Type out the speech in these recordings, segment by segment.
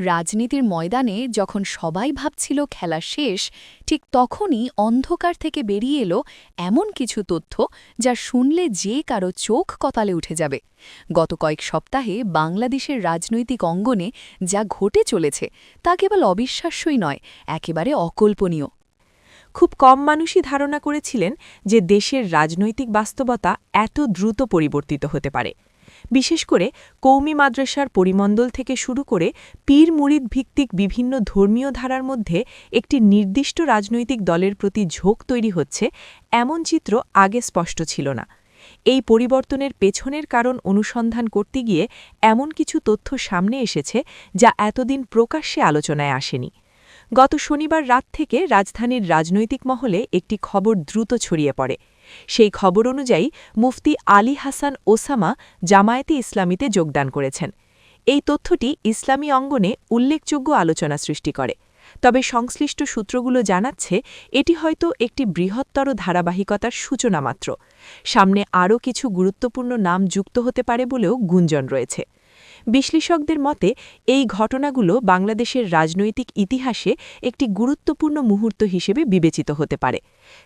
রাজনীতির ময়দানে যখন সবাই ভাবছিল খেলা শেষ, ঠিক তখনই অন্ধকার থেকে বেরিয়ে এলো এমন কিছু তথ্য যা শুনলে যে কারও চোখ কতালে উঠে যাবে। গত কয়েক সপ্তাহে বাংলাদেশের রাজনৈতিক অঙ্গনে যা ঘটে চলেছে তা কেবল অবিশ্বাস্যই নয়, একেবারে অকল্পনীয়। খুব কম মানুষই ধারণা করেছিলেন যে দেশের রাজনৈতিক বাস্তবতা এত দ্রুত পরিবর্তিত হতে পারে। বিশেষ করে কৌমি মাদ্রাসার পরিমণ্ডল থেকে শুরু করে পীর মুরিদ ভিত্তিক বিভিন্ন ধর্মীয় ধারার মধ্যে একটি নির্দিষ্ট রাজনৈতিক দলের প্রতি ঝোঁক তৈরি হচ্ছে, এমন চিত্র আগে স্পষ্ট ছিল না। এই পরিবর্তনের পেছনের কারণ অনুসন্ধান করতে গিয়ে এমন কিছু তথ্য সামনে এসেছে যা এতদিন প্রকাশ্যে আলোচনায় আসেনি। গত শনিবার রাত থেকে রাজধানীর রাজনৈতিক মহলে একটি খবর দ্রুত ছড়িয়ে পড়ে। সেই খবর অনুযায়ী মুফতি আলী হাসান ওসামা জামায়াতে ইসলামীতে যোগদান করেছেন। এই তথ্যটি ইসলামী অঙ্গনে উল্লেখযোগ্য আলোচনা সৃষ্টি করে। তবে সংশ্লিষ্ট সূত্রগুলো জানাচ্ছে, এটি হয়তো একটি বৃহত্তর ধারাবাহিকতার সূচনা মাত্র। সামনে আরও কিছু গুরুত্বপূর্ণ নাম যুক্ত হতে পারে বলেও গুঞ্জন রয়েছে। বিশ্লেষকদের মতে, এই ঘটনাগুলো বাংলাদেশের রাজনৈতিক ইতিহাসে একটি গুরুত্বপূর্ণ মুহূর্ত হিসেবে বিবেচিত হতে পারে।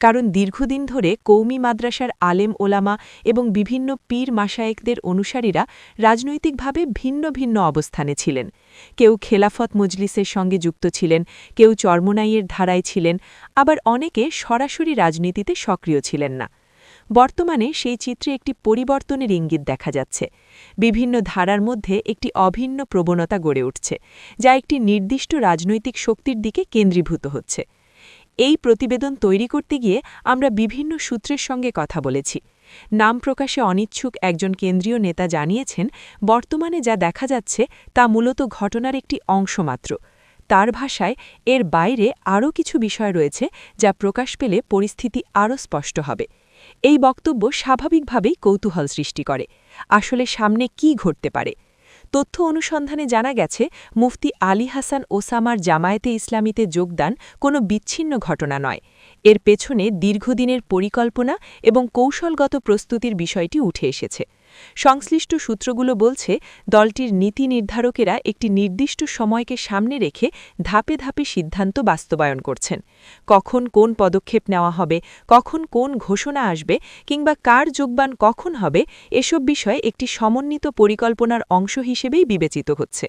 কারণ দীর্ঘদিন ধরে কৌমি মাদ্রাসার আলেম ওলামা এবং বিভিন্ন পীর মাসায়েকদের অনুসারীরা রাজনৈতিকভাবে ভিন্ন ভিন্ন অবস্থানে ছিলেন। কেউ খেলাফত মজলিসের সঙ্গে যুক্ত ছিলেন, কেউ চর্মনাইয়ের ধারায় ছিলেন, আবার অনেকে সরাসরি রাজনীতিতে সক্রিয় ছিলেন না। বর্তমানে সেই চিত্রে একটি পরিবর্তনের ইঙ্গিত দেখা যাচ্ছে। বিভিন্ন ধারার মধ্যে একটি অভিন্ন প্রবণতা গড়ে উঠছে, যা একটি নির্দিষ্ট রাজনৈতিক শক্তির দিকে কেন্দ্রীভূত হচ্ছে। এই প্রতিবেদন তৈরি করতে গিয়ে আমরা বিভিন্ন সূত্রের সঙ্গে কথা বলেছি। নাম প্রকাশে অনিচ্ছুক একজন কেন্দ্রীয় নেতা জানিয়েছেন, বর্তমানে যা দেখা যাচ্ছে তা মূলত ঘটনার একটি অংশ মাত্র। তার ভাষায়, এর বাইরে আরও কিছু বিষয় রয়েছে যা প্রকাশ পেলে পরিস্থিতি আরও স্পষ্ট হবে। এই বক্তব্য স্বাভাবিকভাবেই কৌতূহল সৃষ্টি করে। আসলে সামনে কি ঘটতে পারে? তথ্য অনুসন্ধানে জানা গেছে, মুফতি আলী হাসান ওসামার জামায়াতে ইসলামীতে যোগদান কোনো বিচ্ছিন্ন ঘটনা নয়। এর পেছনে দীর্ঘদিনের পরিকল্পনা এবং কৌশলগত প্রস্তুতির বিষয়টি উঠে এসেছে। সংশ্লিষ্ট সূত্রগুলো বলছে, দলটির নীতি নির্ধারকেরা একটি নির্দিষ্ট সময়কে সামনে রেখে ধাপে ধাপে সিদ্ধান্ত বাস্তবায়ন করছেন। কখন কোন পদক্ষেপ নেওয়া হবে, কখন কোন ঘোষণা আসবে, কিংবা কার যোগবান কখন হবে, এসব বিষয়ে একটি সমন্বিত পরিকল্পনার অংশ হিসেবেই বিবেচিত হচ্ছে।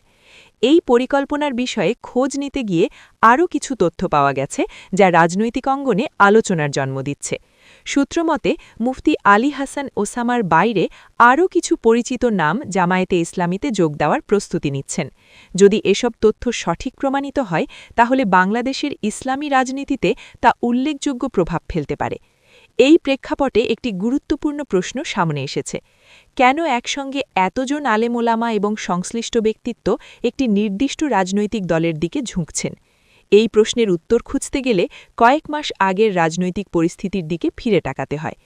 এই পরিকল্পনার বিষয়ে খোঁজ নিতে গিয়ে আরও কিছু তথ্য পাওয়া গেছে, যা রাজনৈতিক অঙ্গনে আলোচনার জন্ম দিচ্ছে। সূত্রমতে, মুফতি আলী হাসান ওসামার বাইরে আরও কিছু পরিচিত নাম জামায়াতে ইসলামীতে যোগ দেওয়ার প্রস্তুতি নিচ্ছেন। যদি এসব তথ্য সঠিক প্রমাণিত হয়, তাহলে বাংলাদেশের ইসলামী রাজনীতিতে তা উল্লেখযোগ্য প্রভাব ফেলতে পারে। এই প্রেক্ষাপটে একটি গুরুত্বপূর্ণ প্রশ্ন সামনে এসেছে। কেন একসঙ্গে এতজন আলেমোলামা এবং সংশ্লিষ্ট ব্যক্তিত্ব একটি নির্দিষ্ট রাজনৈতিক দলের দিকে ঝুঁকছেন? এই প্রশ্নের উত্তর খুঁজতে গেলে কয়েক মাস আগের রাজনৈতিক পরিস্থিতির দিকে ফিরে টাকাতে হয়।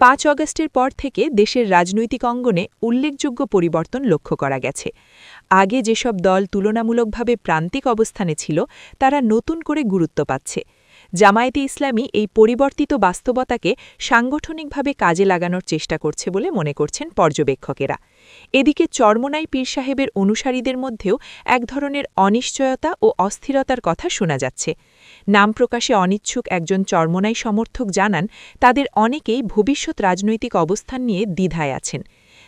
পাঁচ অগস্টের পর থেকে দেশের রাজনৈতিক অঙ্গনে উল্লেখযোগ্য পরিবর্তন লক্ষ্য করা গেছে। আগে যেসব দল তুলনামূলকভাবে প্রান্তিক অবস্থানে ছিল, তারা নতুন করে গুরুত্ব পাচ্ছে। জামায়াতে ইসলামী এই পরিবর্তিত বাস্তবতাকে সাংগঠনিকভাবে কাজে লাগানোর চেষ্টা করছে বলে মনে করছেন পর্যবেক্ষকেরা। এদিকে চর্মনাই পীর সাহেবের অনুসারীদের মধ্যেও এক ধরনের অনিশ্চয়তা ও অস্থিরতার কথা শোনা যাচ্ছে। নাম প্রকাশে অনিচ্ছুক একজন চর্মনাই সমর্থক জানান, তাদের অনেকেই ভবিষ্যৎ রাজনৈতিক অবস্থান নিয়ে দ্বিধায় আছেন।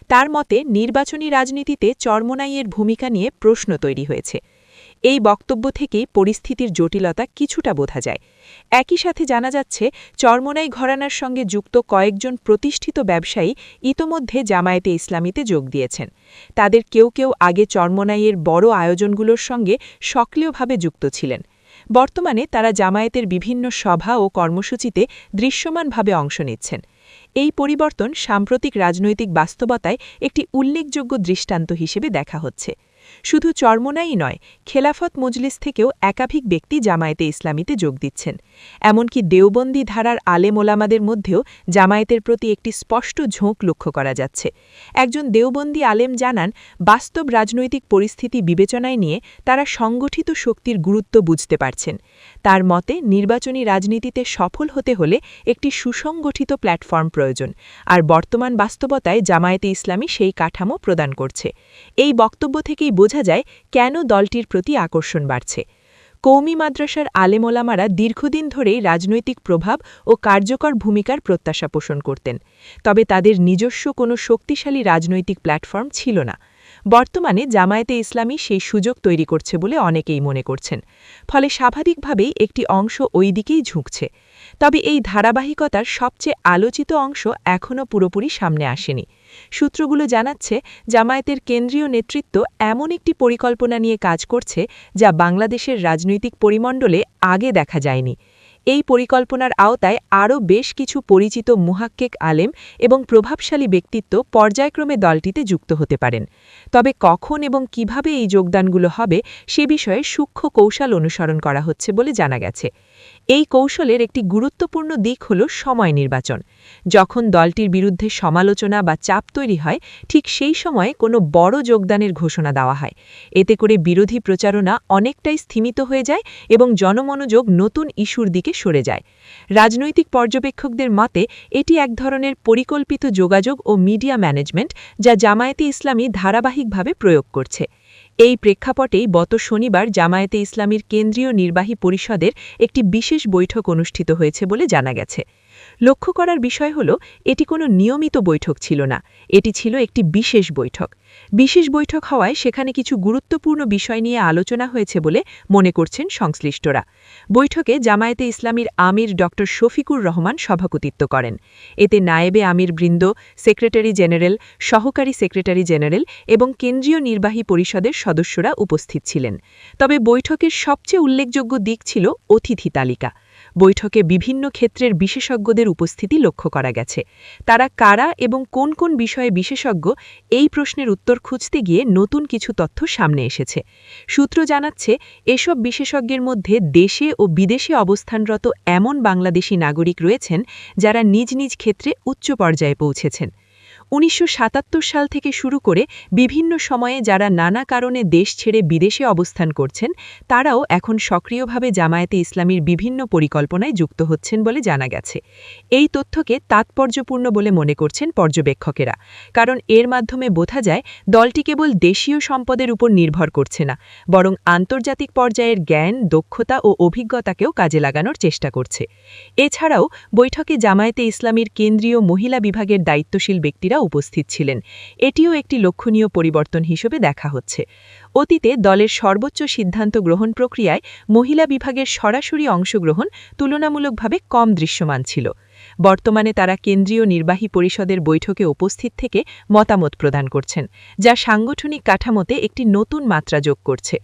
তার মতে, নির্বাচনী রাজনীতিতে চর্মনাইয়ের ভূমিকা নিয়ে প্রশ্ন তৈরি হয়েছে। এই বক্তব্য থেকেই পরিস্থিতির জটিলতা কিছুটা বোঝা যায়। একই সাথে জানা যাচ্ছে, চর্মনাই ঘরানার সঙ্গে যুক্ত কয়েকজন প্রতিষ্ঠিত ব্যবসায়ী ইতোমধ্যে জামায়াতে ইসলামীতে যোগ দিয়েছেন। তাদের কেউ কেউ আগে চর্মনাইয়ের বড় আয়োজনগুলোর সঙ্গে সক্রিয়ভাবে যুক্ত ছিলেন। বর্তমানে তারা জামায়াতের বিভিন্ন সভা ও কর্মসূচিতে দৃশ্যমানভাবে অংশ নিচ্ছেন। এই পরিবর্তন সাম্প্রতিক রাজনৈতিক বাস্তবতায় একটি উল্লেখযোগ্য দৃষ্টান্ত হিসেবে দেখা হচ্ছে। শুধু চরমোনাই নয়, খেলাফত মজলিস থেকেও একাধিক ব্যক্তি জামায়াতে ইসলামীতে যোগ দিচ্ছেন। এমনকি দেওবন্দী ধারার আলেম ওলামাদের মধ্যেও জামায়াতের প্রতি একটি স্পষ্ট ঝোঁক লক্ষ্য করা যাচ্ছে। একজন দেওবন্দী আলেম জানান, বাস্তব রাজনৈতিক পরিস্থিতি বিবেচনায় নিয়ে তারা সংগঠিত শক্তির গুরুত্ব বুঝতে পারছেন। তার মতে, নির্বাচনী রাজনীতিতে সফল হতে হলে একটি সুসংগঠিত প্ল্যাটফর্ম প্রয়োজন, আর বর্তমান বাস্তবতায় জামায়াতে ইসলামী সেই কাঠামো প্রদান করছে। এই বক্তব্য থেকেই বোঝা যায় কেন দলটির প্রতি আকর্ষণ বাড়ছে। কৌমি মাদ্রাসার আলেমোলামারা দীর্ঘদিন ধরেই রাজনৈতিক প্রভাব ও কার্যকর ভূমিকার প্রত্যাশা পোষণ করতেন, তবে তাদের নিজস্ব কোনো শক্তিশালী রাজনৈতিক প্ল্যাটফর্ম ছিল না। বর্তমানে জামায়াতে ইসলামী সেই সুযোগ তৈরি করছে বলে অনেকেই মনে করছেন। ফলে স্বাভাবিকভাবেই একটি অংশ ওই দিকেই ঝুঁকছে। তবে এই ধারাবাহিকতার সবচেয়ে আলোচিত অংশ এখনও পুরোপুরি সামনে আসেনি। সূত্রগুলো জানাচ্ছে, জামায়াতের কেন্দ্রীয় নেতৃত্ব এমন একটি পরিকল্পনা নিয়ে কাজ করছে যা বাংলাদেশের রাজনৈতিক পরিমণ্ডলে আগে দেখা যায়নি। এই পরিকল্পনার আওতায় আরও বেশ কিছু পরিচিত মুহাক্কেক আলেম এবং প্রভাবশালী ব্যক্তিত্ব পর্যায়ক্রমে দলটিতে যুক্ত হতে পারেন। তবে কখন এবং কীভাবে এই যোগদানগুলো হবে সে বিষয়ে সূক্ষ্ম কৌশল অনুসরণ করা হচ্ছে বলে জানা গেছে। এই কৌশলের একটি গুরুত্বপূর্ণ দিক হল সময় নির্বাচন। যখন দলটির বিরুদ্ধে সমালোচনা বা চাপ তৈরি হয়, ঠিক সেই সময়ে কোনো বড় যোগদানের ঘোষণা দেওয়া হয়। এতে করে বিরোধী প্রচারণা অনেকটাই স্থিমিত হয়ে যায় এবং জনমনোযোগ নতুন ইস্যুর দিকে সরে যায়। রাজনৈতিক পর্যবেক্ষকদের মতে, এটি এক ধরনের পরিকল্পিত যোগাযোগ ও মিডিয়া ম্যানেজমেন্ট যা জামায়াতে ইসলামী ধারাবাহিকভাবে প্রয়োগ করছে। এই প্রেক্ষাপটেই গত শনিবার জামায়াতে ইসলামীর কেন্দ্রীয় নির্বাহী পরিষদের একটি বিশেষ বৈঠক অনুষ্ঠিত হয়েছে বলে জানা গেছে। লক্ষ্য করার বিষয় হল, এটি কোনো নিয়মিত বৈঠক ছিল না। এটি ছিল একটি বিশেষ বৈঠক। বিশেষ বৈঠক হওয়ায় সেখানে কিছু গুরুত্বপূর্ণ বিষয় নিয়ে আলোচনা হয়েছে বলে মনে করছেন সংশ্লিষ্টরা। বৈঠকে জামায়াতে ইসলামীর আমির ড. শফিকুর রহমান সভাপতিত্ব করেন। এতে নায়েবে আমির বৃন্দ, সেক্রেটারি জেনারেল, সহকারী সেক্রেটারি জেনারেল এবং কেন্দ্রীয় নির্বাহী পরিষদের সদস্যরা উপস্থিত ছিলেন। তবে বৈঠকের সবচেয়ে উল্লেখযোগ্য দিক ছিল অতিথি তালিকা। বৈঠকে বিভিন্ন ক্ষেত্রের বিশেষজ্ঞদের উপস্থিতি লক্ষ্য করা গেছে। তারা কারা এবং কোন কোন বিষয়ে বিশেষজ্ঞ এই প্রশ্নের উত্তর খুঁজতে গিয়ে নতুন কিছু তথ্য সামনে এসেছে। সূত্র জানাচ্ছে, এসব বিশেষজ্ঞের মধ্যে দেশে ও বিদেশে অবস্থানরত এমন বাংলাদেশি নাগরিক রয়েছেন যারা নিজ নিজ ক্ষেত্রে উচ্চ পর্যায়ে পৌঁছেছেন। উনিশশো সাতাত্তর সাল থেকে শুরু করে বিভিন্ন সময়ে যারা নানা কারণে দেশ ছেড়ে বিদেশে অবস্থান করছেন, তারাও এখন সক্রিয়ভাবে জামায়াতে ইসলামীর বিভিন্ন পরিকল্পনায় যুক্ত হচ্ছেন বলে জানা গেছে। এই তথ্যকে তাৎপর্যপূর্ণ বলে মনে করছেন পর্যবেক্ষকেরা, কারণ এর মাধ্যমে বোঝা যায় দলটি কেবল দেশীয় সম্পদের উপর নির্ভর করছে না, বরং আন্তর্জাতিক পর্যায়ের জ্ঞান, দক্ষতা ও অভিজ্ঞতাকেও কাজে লাগানোর চেষ্টা করছে। এছাড়াও বৈঠকে জামায়াতে ইসলামীর কেন্দ্রীয় মহিলা বিভাগের দায়িত্বশীল ব্যক্তিরা উপস্থিত ছিলেন। এটিও একটি লক্ষণীয় পরিবর্তন হিসেবে দেখা হচ্ছে। অতীতে দলের সর্বোচ্চ সিদ্ধান্ত গ্রহণ প্রক্রিয়ায় মহিলা বিভাগের সরাসরি অংশগ্রহণ তুলনামূলকভাবে কম দৃশ্যমান ছিল। বর্তমানে তারা কেন্দ্রীয় নির্বাহী পরিষদের বৈঠকে উপস্থিত থেকে মতামত প্রদান করছেন, যা সাংগঠনিক কাঠামোতে একটি নতুন মাত্রা যোগ করছে।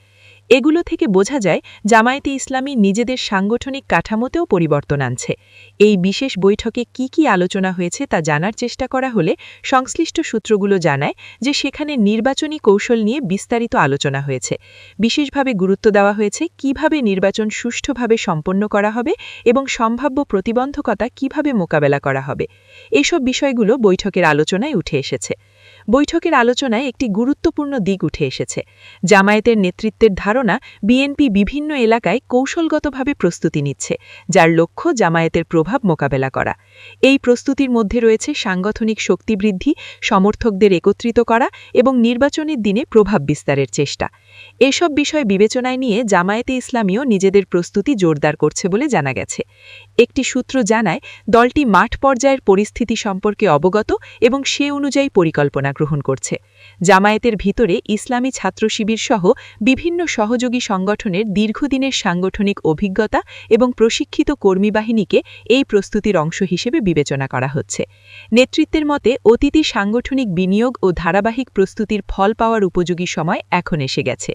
এগুলো থেকে বোঝা যায় জামায়াতে ইসলামী নিজেদের সাংগঠনিক কাঠামোতেও পরিবর্তন আনছে। এই বিশেষ বৈঠকে কি কি আলোচনা হয়েছে তা জানার চেষ্টা করা হলে সংশ্লিষ্ট সূত্রগুলো জানায় যে সেখানে নির্বাচনী কৌশল নিয়ে বিস্তারিত আলোচনা হয়েছে। বিশেষভাবে গুরুত্ব দেওয়া হয়েছে কীভাবে নির্বাচন সুষ্ঠুভাবে সম্পন্ন করা হবে এবং সম্ভাব্য প্রতিবন্ধকতা কীভাবে মোকাবেলা করা হবে। এসব বিষয়গুলো বৈঠকের আলোচনায় উঠে এসেছে। বৈঠকের আলোচনায় একটি গুরুত্বপূর্ণ দিক উঠে এসেছে। জামায়াতের নেতৃত্বের ধারণা, বিএনপি বিভিন্ন এলাকায় কৌশলগতভাবে প্রস্তুতি নিচ্ছে, যার লক্ষ্য জামায়াতের প্রভাব মোকাবেলা করা। এই প্রস্তুতির মধ্যে রয়েছে সাংগঠনিক শক্তি বৃদ্ধি সমর্থকদের একত্রিত করা এবং নির্বাচনের দিনে প্রভাব বিস্তারের চেষ্টা। এসব বিষয় বিবেচনায় নিয়ে জামায়াতে ইসলামীও নিজেদের প্রস্তুতি জোরদার করছে বলে জানা গেছে। একটি সূত্র জানায়, দলটি মাঠ পর্যায়ের পরিস্থিতি সম্পর্কে অবগত এবং সে অনুযায়ী পরিকল্পনা গ্রহণ করছে। জামায়াতের ভিতরে ইসলামী ছাত্র শিবির সহ বিভিন্ন সহযোগী সংগঠনের দীর্ঘদিনের সাংগঠনিক অভিজ্ঞতা এবং প্রশিক্ষিত কর্মী বাহিনীকে এই প্রস্তুতির অংশ হিসেবে বিবেচনা করা হচ্ছে। নেতৃত্বের মতে অতীতি সাংগঠনিক বিনিয়োগ ও ধারাবাহিক প্রস্তুতির ফল পাওয়ার উপযোগী সময় এখন এসে গেছে।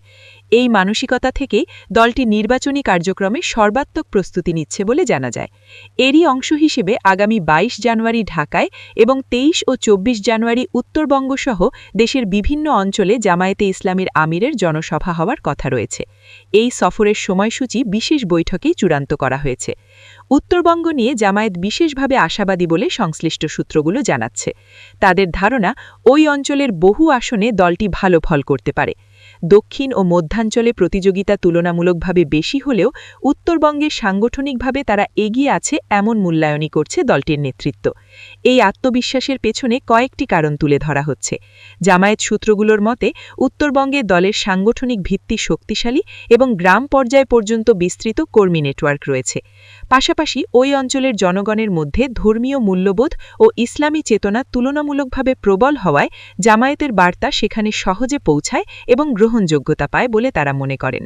এই মানসিকতা থেকেই দলটি নির্বাচনী কার্যক্রমে সর্বাত্মক প্রস্তুতি নিচ্ছে বলে জানা যায়। এরই অংশ হিসেবে আগামী ২২ জানুয়ারি ঢাকায় এবং ২৩ ও ২৪ জানুয়ারি উত্তরবঙ্গসহ দেশের বিভিন্ন অঞ্চলে জামায়াতে ইসলামীর আমিরের জনসভা হওয়ার কথা রয়েছে। এই সফরের সময়সূচি বিশেষ বৈঠকেই চূড়ান্ত করা হয়েছে। উত্তরবঙ্গ নিয়ে জামায়াত বিশেষভাবে আশাবাদী বলে সংশ্লিষ্ট সূত্রগুলো জানাচ্ছে। তাদের ধারণা, ওই অঞ্চলের বহু আসনে দলটি ভালো ফল করতে পারে। দক্ষিণ ও মধ্যাঞ্চলে প্রতিযোগিতা তুলনামূলকভাবে বেশি হলেও উত্তরবঙ্গে সাংগঠনিকভাবে তারা এগিয়ে আছে এমন মূল্যায়নই করছে দলটির নেতৃত্ব। এই আত্মবিশ্বাসের পেছনে কয়েকটি কারণ তুলে ধরা হচ্ছে। জামায়াত সূত্রগুলোর মতে, উত্তরবঙ্গে দলের সাংগঠনিক ভিত্তি শক্তিশালী এবং গ্রাম পর্যায় পর্যন্ত বিস্তৃত কর্মী নেটওয়ার্ক রয়েছে। পাশাপাশি ওই অঞ্চলের জনগণের মধ্যে ধর্মীয় মূল্যবোধ ও ইসলামী চেতনা তুলনামূলকভাবে প্রবল হওয়ায় জামায়াতের বার্তা সেখানে সহজে পৌঁছায় এবং গ্রহণযোগ্যতা পায় বলে তারা মনে করেন।